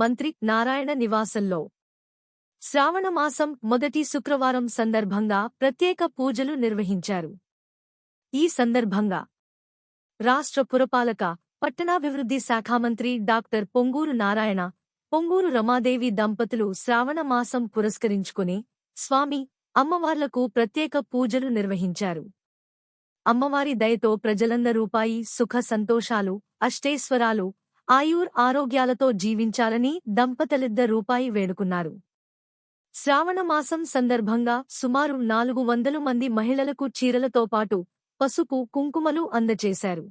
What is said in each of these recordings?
మంత్రి నారాయణ నివాసంలో. శ్రావణమాసం మొదటి శుక్రవారం సందర్భంగా ప్రత్యేక పూజలు నిర్వహించారు. ఈ సందర్భంగా రాష్ట్ర పురపాలక పట్టణాభివృద్ధి శాఖామంత్రి డాక్టర్ పొంగూరు నారాయణ పొంగూరు రమాదేవి దంపతులు శ్రావణమాసం పురస్కరించుకుని స్వామి అమ్మవార్లకు ప్రత్యేక పూజలు నిర్వహించారు. అమ్మవారి దయతో ప్రజలంద రూపాయి సుఖ సంతోషాలు అష్టేశ్వరాలు ఆయుర్ ఆరోగ్యాలతో జీవించాలని దంపతులిద్దరు రూపాయి వేడుకున్నారు. శ్రావణమాసం సందర్భంగా సుమారు నాలుగు వందలు మంది మహిళలకు చీరలతో పాటు పసుపు కుంకుమలు అందజేశారు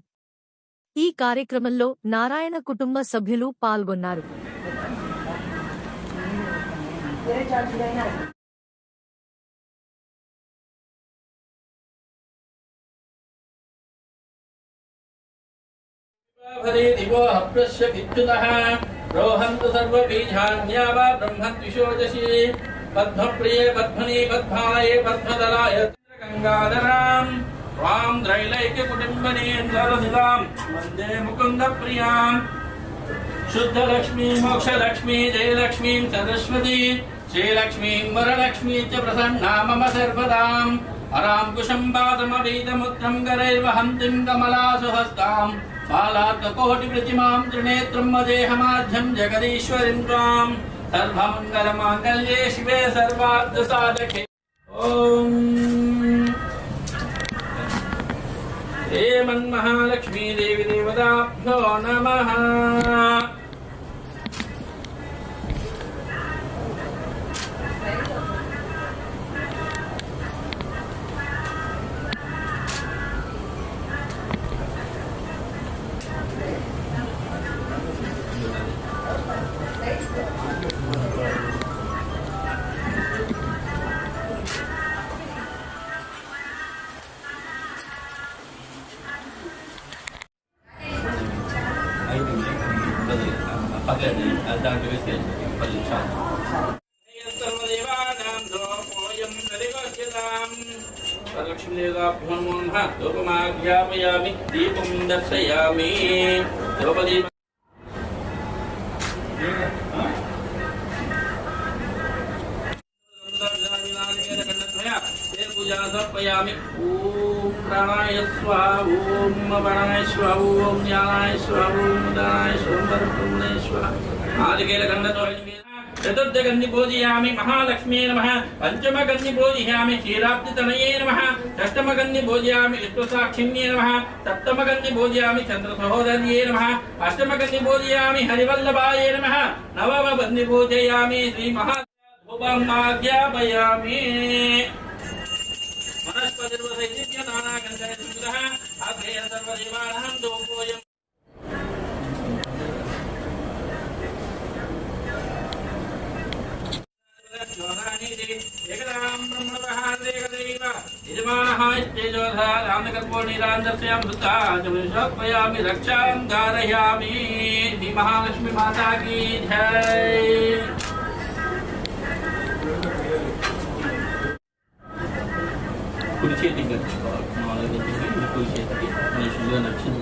ఈ కార్యక్రమంలో నారాయణ కుటుంబ సభ్యులు పాల్గొన్నారు. भरे दिवो हप्रस्य विद्युतः। रोहन्तु सर्वबीजान्या वा ब्रह्मद्विषोदशी पद्मप्रिये पद्मनि पद्मालये जयलक्ष्मीं सरस्वती। श्रीलक्ष्मीं वरलक्ष्मी च प्रसन्ना मम सर्वदाम्। अराङ्कुशं पादमवीतमुद्रं करैर्वहन्तीं कमलासु हस्ताम् बालार्ककोटिप्रतिमां त्रिनेत्रं मदेहमाध्यं जगदीश्वरीं त्वाम् सर्वमङ्गलमाङ्गल्ये शिवे ॐ। महालक्ष्मी देवी देवताभ्यो नमः। बदल पकड़ने अदान व्यवस्था परीक्षा लक्ष्मीदेवता पुनः धूपमाघ्यापयामि दीपं दर्शयामि द्रौपदी समर्पयामि। ॐ प्राणाय स्वाहा, ॐ प्राणाय स्वाहा, ॐ ज्ञानाय स्वाहा, ॐ दानाय स्वाहा स्वाहा। आदिकेलखण्डतो चतुर्थगन्धि पूजयामि महालक्ष्मी नमः। पञ्चमगन्धि पूजयामि क्षीराब्धितनये नमः। षष्टमगन्धि पूजयामि विश्वसाक्षिण्ये नमः। सप्तमगन्धि पूजयामि चन्द्रसहोदर्ये नमः। अष्टमगन्धि पूजयामि हरिवल्लभाय नमः। नवमगन्धि पूजयामि श्रीमहा धूपमाज्ञापयामि वनस्पतिर्वसैदित्य नानागन्धः अग्रेय सर्वदेवानां दोपोऽयम् यजमानः रक्षां कारयामि श्री महालक्ष्मी माता की जय కుడి చేతికి కట్టుకోవాలి మామూలుగా దగ్గరికి కుడి చేతికి మనుషులుగా నచ్చింది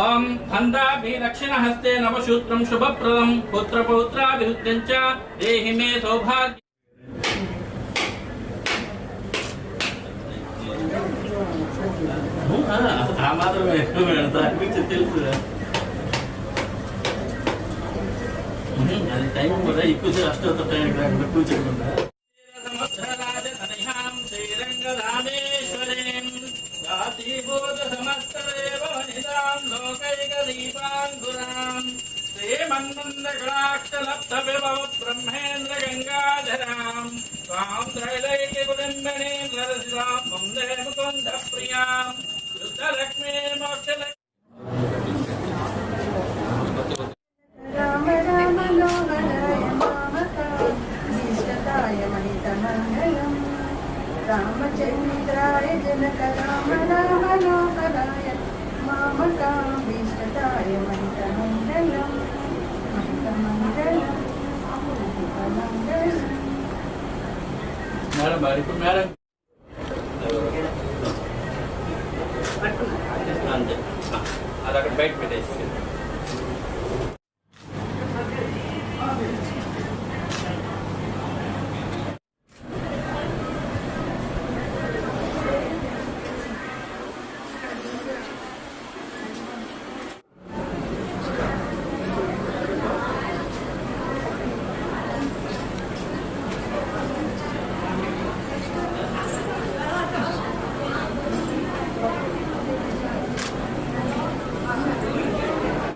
ఓం హందాభిరక్షణ హస్తే నవశూత్రం శుభప్రదం. పుత్రపౌత్రాభివృద్ధిం చ దేహి మే సౌభాగ్య ఆ మాత్రమే దాని తెలుసు. అది టైం కూడా ఎక్కువ అష్టోత్తర టైం కూర్చోకుండా. బ్రహ్మేంద్ర గంగాధరాం స్వాం త్రైలైక్య కుటుంబినీ నరసిరాం వందే ముకుంద ప్రియాం యుద్ధలక్ష్మీ మోక్షలక్ష్మీ రామ రామ లోహరాయ మామకాయ మణితమంగళం రామచంద్రాయ మణితమంగళం మణితమంగళం మేడం మరి ఇప్పుడు మేడం అంతే అది అక్కడ బయట పెట్టేసి